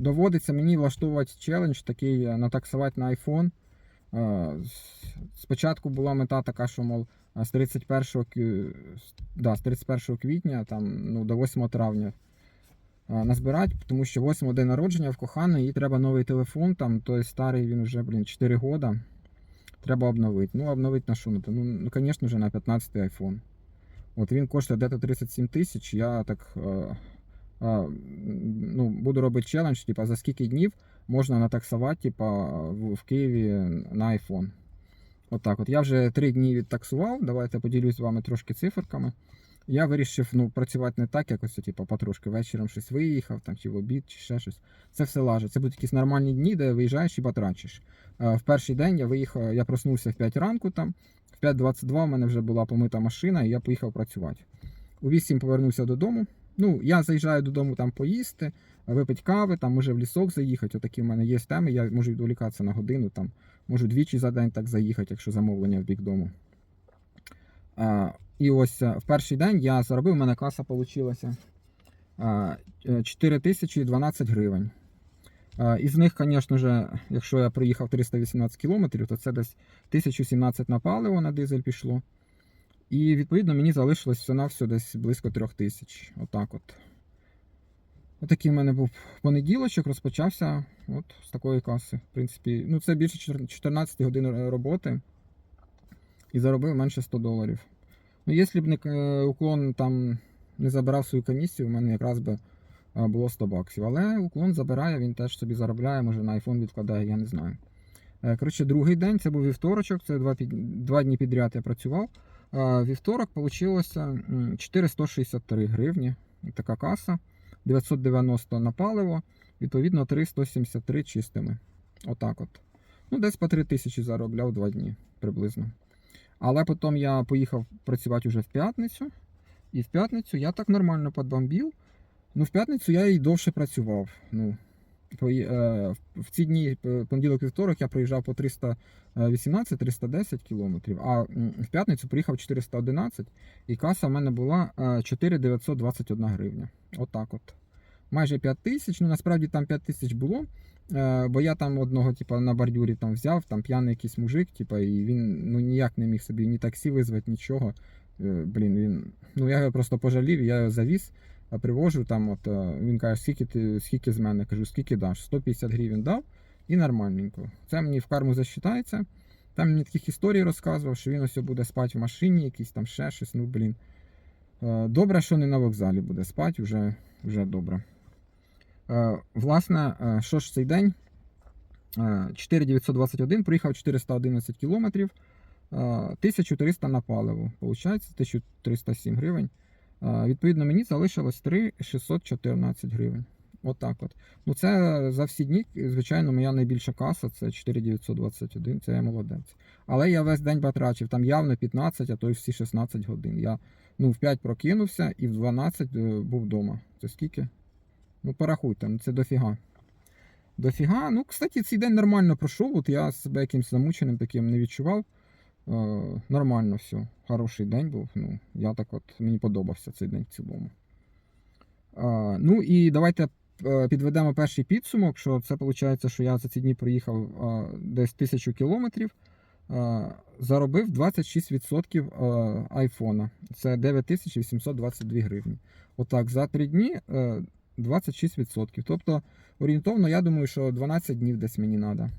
доводиться мені влаштовувати челендж такий е, натаксувати на iPhone. Е, Спочатку була мета така, що, мов, е, з 31, да, з 31 квітня там, ну, до 8 травня назбирати, тому що 8 день народження в коханої, їй треба новий телефон, там той старий він вже, блін, 4 роки. Треба обновити. Ну, обновити на що? Ну, ну, звісно ж, на 15 iPhone. От він коштує десь 37 тисяч. Я так ну, буду робити челендж, типа, за скільки днів можна натаксувати типа, в, в Києві на iPhone. Отак от, Я вже 3 дні відтаксував. Давайте поділюсь з вами трошки циферками. Я вирішив ну, працювати не так, якось, типу, потрошки вечором щось виїхав, там, чи в обід, чи ще щось. Це все лаже. Це будуть якісь нормальні дні, де виїжджаєш і потрачиш. Е, В перший день я виїхав, я проснувся в 5 ранку там. В 5.22 у мене вже була помита машина, і я поїхав працювати. У 8 повернувся додому. Ну, я заїжджаю додому там поїсти, випити кави, там може в лісок заїхати. Отакі в мене є теми, я можу відволікатися на годину, там, можу двічі за день так заїхати, якщо замовлення в бік дому. А, і ось е, в перший день я заробив, у мене каса вийшла 4012 гривень. Е, Із них, звісно якщо я приїхав 318 кілометрів, то це десь 1017 на паливо на дизель пішло. І відповідно мені залишилось все на все десь близько 3000. Отак от. Отакий в мене був понеділочок, розпочався от з такої каси. В принципі, ну це більше 14 годин роботи. І заробив менше 100 доларів. Ну, якщо б не е, уклон там не забирав свою комісію, у мене якраз би е, було 100 баксів. Але уклон забирає, він теж собі заробляє, може на iPhone відкладає, я не знаю. Е, Коротше, другий день це був вівторочок, це два, два дні підряд я працював. Вівторок вийшло 463 гривні. Така каса. 990 на паливо, відповідно 373 чистими. Отак от. Ну, десь по 3 тисячі заробляв два дні приблизно. Але потім я поїхав працювати вже в п'ятницю. І в п'ятницю я так нормально подбомбів. Ну, в п'ятницю я і довше працював. Ну, в ці дні, е, понеділок вівторок, я проїжджав по 318-310 кілометрів, а в п'ятницю приїхав 411, і каса в мене була е, 4921 гривня. Отак от. Майже 5 тисяч. Ну насправді там 5 тисяч було. е, Бо я там одного, типу, на бордюрі там взяв, там п'яний якийсь мужик, типу, і він ну, ніяк не міг собі ні таксі визвати, нічого. Е, Блін, він. Ну я його просто пожалів, я його завіз, привожу там. От е, він каже, скільки ти, скільки з мене? Кажу, скільки даш? 150 гривень дав і нормальненько. Це мені в карму засчитається. Там мені таких історій розказував, що він ось буде спати в машині, якийсь там ще щось. Ну, блін. Е, Добре, що не на вокзалі буде спати, вже, вже добре. Е, Власне, е, що ж цей день? Е, 4921, проїхав 411 кілометрів, е, 1300 на паливо. Получається 1307 гривень. Е, Відповідно, мені залишилось 3614 гривень. Отак от. Ну, це за всі дні, звичайно, моя найбільша каса це 4921, це я молодець. Але я весь день потрачив, там явно 15, а то й всі 16 годин. Я ну, в 5 прокинувся і в 12 е, був вдома. Це скільки? Ну, порахуйте, ну це дофіга. Дофіга. Ну, кстати, цей день нормально пройшов. От я себе якимось замученим таким не відчував. Е, нормально все. Хороший день був. Ну, я так от мені подобався цей день в цілому. Е, ну і давайте е, підведемо перший підсумок, що це виходить, що я за ці дні проїхав десь тисячу кілометрів. Заробив 26% е, айфона. Це 9822 гривні. Отак, за 3 дні е, 26%. Тобто, орієнтовно, я думаю, що 12 днів десь мені треба.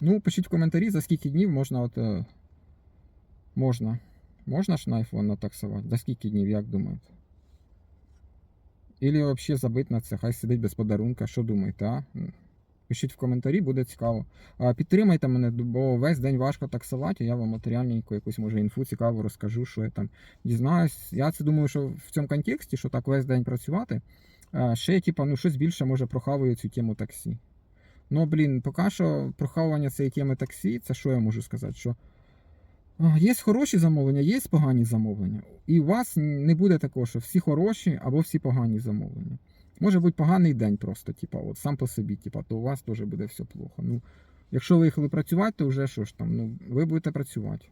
Ну, пишіть в коментарі, за скільки днів можна от. Можна. Можна ж на iPhone натаксувати? За скільки днів, як думаєте? Ілі взагалі забити на це, хай сидить без подарунка. Що думаєте, а? Пишіть в коментарі, буде цікаво. А, підтримайте мене, бо весь день важко таксувати, я вам матеріальненько якусь може інфу цікаво розкажу, що я там дізнаюсь. Я це думаю, що в цьому контексті, що так весь день працювати, ще типа, ну, щось більше може прохавую цю тему таксі. Ну, блін, поки що прохавування цієї теми таксі, це що я можу сказати? Що Є хороші замовлення, є погані замовлення. І у вас не буде такого, що всі хороші або всі погані замовлення. Може бути поганий день просто, типа, от сам по собі, типа, то у вас теж буде все плохо. Ну, якщо ви їхали працювати, то вже що ж там, ну, ви будете працювати.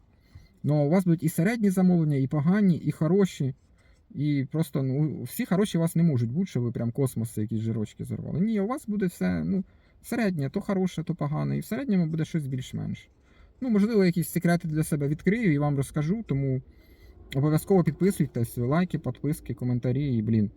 Ну, у вас будуть і середні замовлення, і погані, і хороші. І просто ну, всі хороші у вас не можуть бути, що ви прям космоси, якісь жирочки зорвали. Ні, у вас буде все ну, середнє, то хороше, то погане, і в середньому буде щось більш-менш. Ну, можливо, якісь секрети для себе відкрию і вам розкажу, тому обов'язково підписуйтесь, лайки, підписки, коментарі і, блін.